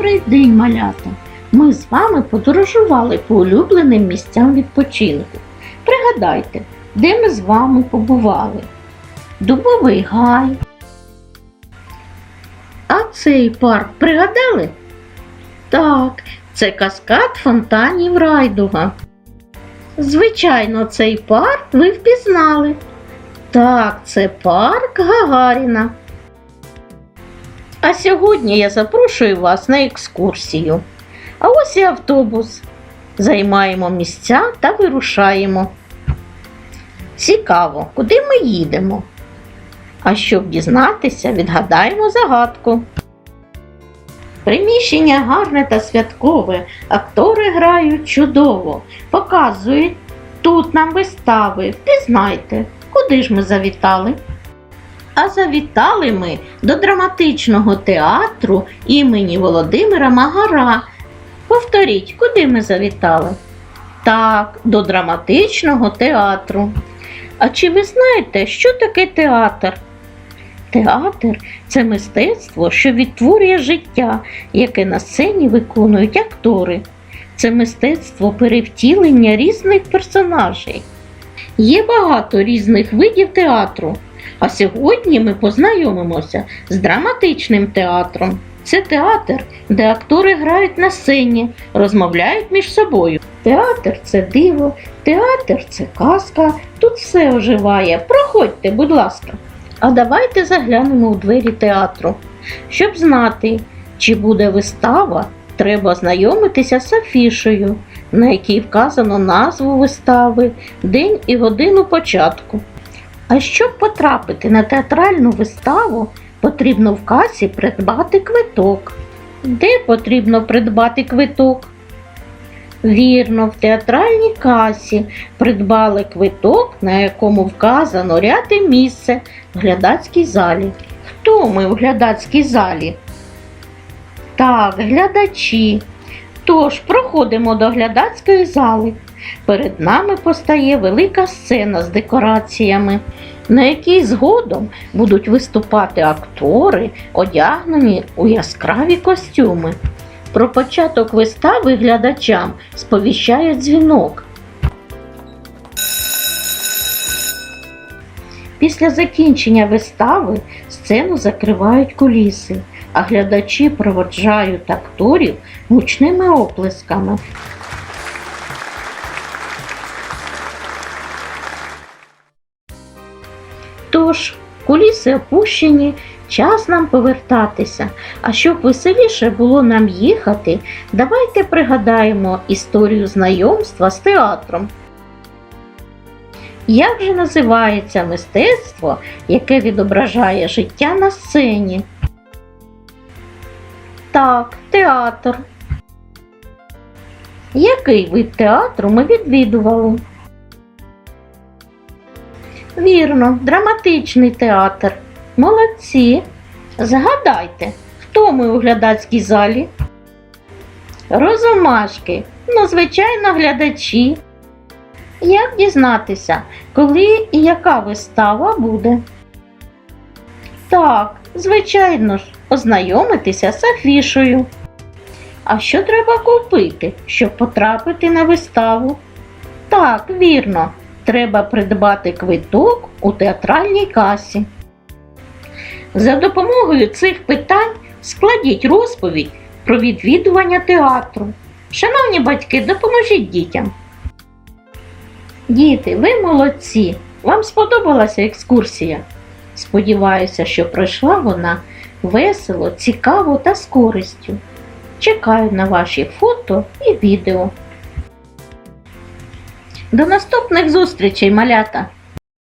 Добрий день, малята! Ми з вами подорожували по улюбленим місцям відпочинку. Пригадайте, де ми з вами побували? Дубовий гай. А цей парк пригадали? Так, це каскад фонтанів Райдуга. Звичайно, цей парк ви впізнали. Так, це парк Гагаріна. А сьогодні я запрошую вас на екскурсію. А ось і автобус. Займаємо місця та вирушаємо. Цікаво, куди ми їдемо? А щоб дізнатися, відгадаємо загадку. Приміщення гарне та святкове. Актори грають чудово, показують тут нам вистави. Впізнайте, куди ж ми завітали? А завітали ми до драматичного театру імені Володимира Магара. Повторіть, куди ми завітали? Так, до драматичного театру. А чи ви знаєте, що таке театр? Театр це мистецтво, що відтворює життя, яке на сцені виконують актори. Це мистецтво перевтілення різних персонажей. Є багато різних видів театру. А сьогодні ми познайомимося з драматичним театром. Це театр, де актори грають на сцені, розмовляють між собою. Театр це диво, театр це казка, тут все оживає. Проходьте, будь ласка. А давайте заглянемо у двері театру. Щоб знати, чи буде вистава, треба знайомитися з афішею, на якій вказано назву вистави, день і годину початку. А щоб потрапити на театральну виставу, потрібно в касі придбати квиток. Де потрібно придбати квиток? Вірно, в театральній касі придбали квиток, на якому вказано ряд і місце в глядацькій залі. Хто ми в глядацькій залі? Так, глядачі. Тож проходимо до глядацької зали. Перед нами постає велика сцена з декораціями, на якій згодом будуть виступати актори, одягнені у яскраві костюми. Про початок вистави глядачам сповіщає дзвінок. Після закінчення вистави сцену закривають куліси, а глядачі проводжають акторів гучними оплесками. Тож, куліси опущені, час нам повертатися. А щоб веселіше було нам їхати, давайте пригадаємо історію знайомства з театром. Як же називається мистецтво, яке відображає життя на сцені? Так, театр. Який вид театру ми відвідували? Вірно, драматичний театр. Молодці. Згадайте, хто ми у глядацькій залі? Розумашки, ну, звичайно, глядачі. Як дізнатися, коли і яка вистава буде? Так, звичайно ж, ознайомитися з афішою. А що треба купити, щоб потрапити на виставу? Так, вірно, треба придбати квиток у театральній касі. За допомогою цих питань складіть розповідь про відвідування театру. Шановні батьки, допоможіть дітям. Діти, ви молодці! Вам сподобалася екскурсія? Сподіваюся, що пройшла вона весело, цікаво та з користю. Чекаю на ваші фото і відео. До наступних зустрічей, малята!